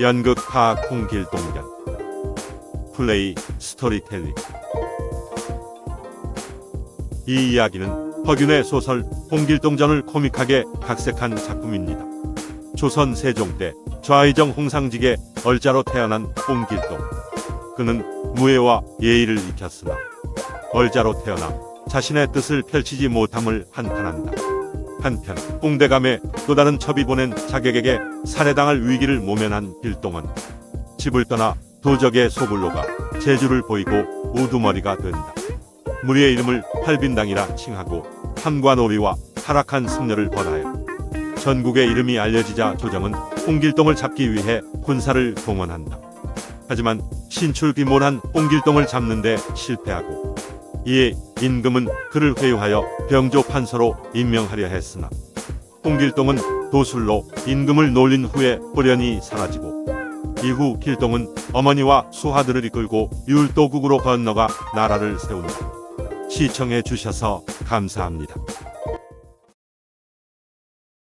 연극 파악 홍길동전 플레이 스토리텔링 이 이야기는 허균의 소설 홍길동전을 코믹하게 각색한 작품입니다. 조선 세종 때 좌의정 홍상직의 얼자로 태어난 홍길동. 그는 무예와 예의를 익혔으나 얼자로 태어나 자신의 뜻을 펼치지 못함을 한탄한다. 한편 홍대감에 또 다른 첩이 보낸 자객에게 살해당할 위기를 모면한 길동은 집을 떠나 도적의 소굴로가 제주를 보이고 우두머리가 된다. 무리의 이름을 팔빈당이라 칭하고 함관오리와 타락한 승려를 벌하여 전국의 이름이 알려지자 조정은 홍길동을 잡기 위해 군사를 동원한다. 하지만 신출귀몰한 홍길동을 잡는데 실패하고 이에 임금은 그를 회유하여 병조 판서로 임명하려 했으나 홍길동은 도술로 임금을 놀린 후에 호련히 사라지고 이후 길동은 어머니와 수하들을 이끌고 율도국으로 건너가 나라를 세운다. 시청해 주셔서 감사합니다.